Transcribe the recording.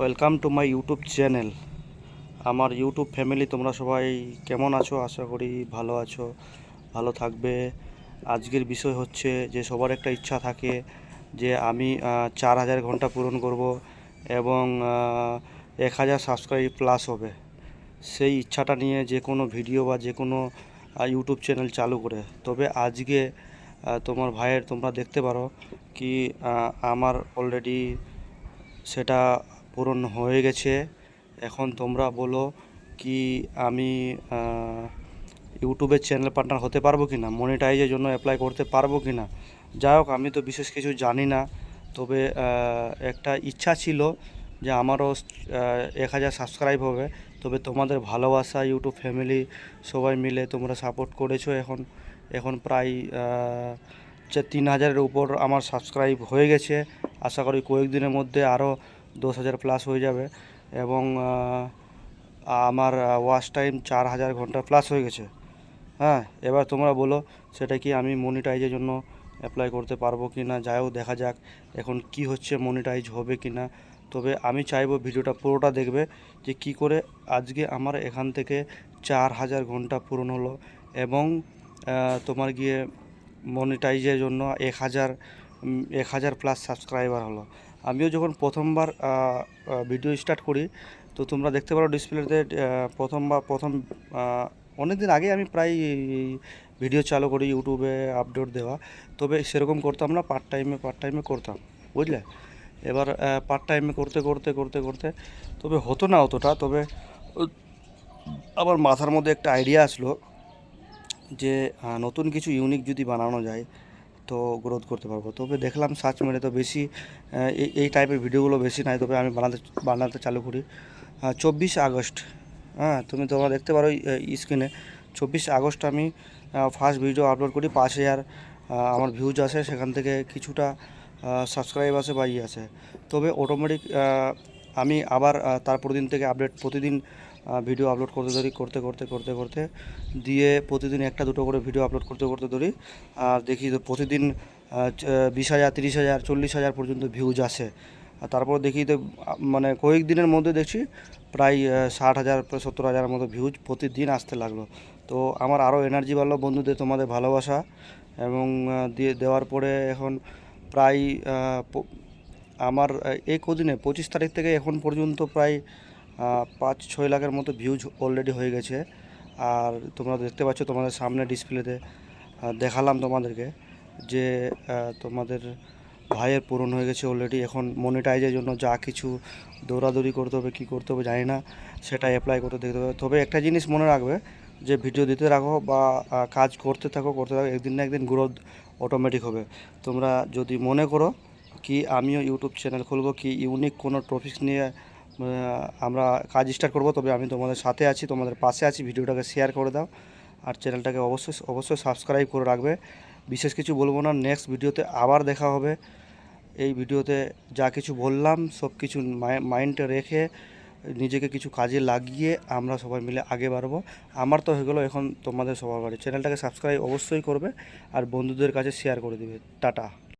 Welcome to my YouTube channel আমার YouTube family তোমরা সবাই কেমন আছো? আশা করি ভালো আছো, ভালো থাকবে। আজকের বিষয় হচ্ছে যে, সবার একটা ইচ্ছা থাকে যে, আমি চার হাজার ঘণ্টা পূরণ করব এবং এক হাজার সাবস্ক্রাইব প্লাস হবে। সেই ইচ্ছাটা নিয়ে যে কোনো ভিডিও বা যে কোনো ইউটিউব চ্যানেল চালু করে। তবে আজকে তোমার ভাইয়ের তোমরা দেখতে পারো কি আমার অলরেডি সেটা পূরণ হয়ে গেছে। এখন তোমরা বলো কি আমি ইউটিউবের চ্যানেল পার্টনার হতে পারব কি না মনিটাইজের জন্য অ্যাপ্লাই করতে পারব কি না যাই হোক, আমি তো বিশেষ কিছু জানি না। তবে একটা ইচ্ছা ছিল যে আমারও এক হাজার সাবস্ক্রাইব হবে। তবে তোমাদের ভালোবাসা, ইউটিউব ফ্যামিলি সবাই মিলে তোমরা সাপোর্ট করেছ। এখন এখন প্রায় তিন হাজারের উপর আমার সাবস্ক্রাইব হয়ে গেছে। আশা করি কয়েকদিনের মধ্যে আরও দশ হাজার প্লাস হয়ে যাবে এবং আমার ওয়াচ টাইম চার হাজার ঘণ্টা প্লাস হয়ে গেছে। হ্যাঁ এবার তোমরা বলো সেটা কি আমি মনিটাইজের জন্য অ্যাপ্লাই করতে পারব কি না যাই হোক, দেখা যাক এখন কি হচ্ছে মনিটাইজ হবে কি না তবে আমি চাইব ভিডিওটা পুরোটা দেখবে যে কি করে আজকে আমার এখান থেকে চার হাজার ঘণ্টা পূরণ হলো এবং তোমার গিয়ে মনিটাইজের জন্য এক হাজার এক হাজার প্লাস সাবস্ক্রাইবার হলো। আমিও যখন প্রথমবার ভিডিও স্টার্ট করি, তো তোমরা দেখতে পারো ডিসপ্লেতে প্রথমবার প্রথম অনেক দিন আগে আমি প্রায় ভিডিও চালু করি ইউটিউবে আপলোড দেওয়া। তবে সেরকম করতাম না পার্ট টাইমে পার্ট টাইমে করতাম, বুঝলে? এবার পার্ট টাইমে করতে করতে করতে করতে, তবে হতো না অতটা, তবে আবার মাথার মধ্যে একটা আইডিয়া আসলো যে নতুন কিছু ইউনিক যদি বানানো যায় তো গ্রোথ করতে পারব। তবে দেখলাম সার্চ মেরে তো বেশি এই টাইপের ভিডিওগুলো বেশি নাই, তবে আমি বানাতে বানাতে চালু করি। চব্বিশ আগস্ট হ্যাঁ তুমি তোমরা দেখতে পারো স্ক্রিনে চব্বিশ আগস্ট আমি ফার্স্ট ভিডিও আপলোড করি, পাঁচ হাজার আমার ভিউজ আসে, সেখান থেকে কিছুটা সাবস্ক্রাইব আছে বা ইয়ে আসে। তবে অটোমেটিক আমি আবার তারপর দিন থেকে আপডেট প্রতিদিন ভিডিও আপলোড করতে ধরি, করতে করতে করতে করতে। দিয়ে প্রতিদিন একটা, দুটো করে ভিডিও আপলোড করতে করতে ধরি। আর দেখি তো প্রতিদিন বিশ হাজার, তিরিশ হাজার, চল্লিশ হাজার পর্যন্ত ভিউজ আসে। আর তারপর দেখি তো মানে কয়েকদিনের মধ্যে দেখছি প্রায় ষাট হাজার, সত্তর হাজারের মতো ভিউজ প্রতিদিন আসতে লাগল। তো আমার আরও এনার্জি বাড়লো বন্ধুদের, তোমাদের ভালোবাসা। এবং দিয়ে দেওয়ার পরে এখন প্রায় আমার এই কদিনে পঁচিশ তারিখ থেকে এখন পর্যন্ত প্রায় পাঁচ ছয় লাখের মতো ভিউজ অলরেডি হয়ে গেছে। আর তোমরা দেখতে পাচ্ছ তোমাদের সামনে ডিসপ্লেতে দেখালাম তোমাদেরকে যে তোমাদের ভাইয়ের পূরণ হয়ে গেছে অলরেডি এখন মনিটাইজের জন্য যা কিছু দৌড়াদৌড়ি করতে হবে, কী করতে হবে জানি না, সেটা অ্যাপ্লাই করতে দেখতে হবে। তবে একটা জিনিস মনে রাখবে যে ভিডিও দিতে রাখো বা কাজ করতে থাকো করতে থাকো, একদিন না একদিন গ্রোথ অটোমেটিক হবে। তোমরা যদি মনে করো কি আমিও ইউটিউব চ্যানেল খুলবো, কি ইউনিক কোনো টপিক নিয়ে আমরা কাজ স্টার্ট করব, তবে আমি তোমাদের সাথে আছি, তোমাদের পাশে আছি। ভিডিওটাকে শেয়ার করে দাও আর চ্যানেলটাকে অবশ্যই অবশ্যই সাবস্ক্রাইব করে রাখবে। বিশেষ কিছু বলব না নেক্সট ভিডিওতে আবার দেখা হবে। এই ভিডিওতে যা কিছু বললাম, সব কিছু মাইন্ডে রেখে নিজেকে কিছু কাজে লাগিয়ে আমরা সবাই মিলে আগে বাড়বো। আমার তো হয়ে গেলো এখন তোমাদের সবার বাড়ি। চ্যানেলটাকে সাবস্ক্রাইব অবশ্যই করবে আর বন্ধুদের কাছে শেয়ার করে দিবে। টাটা।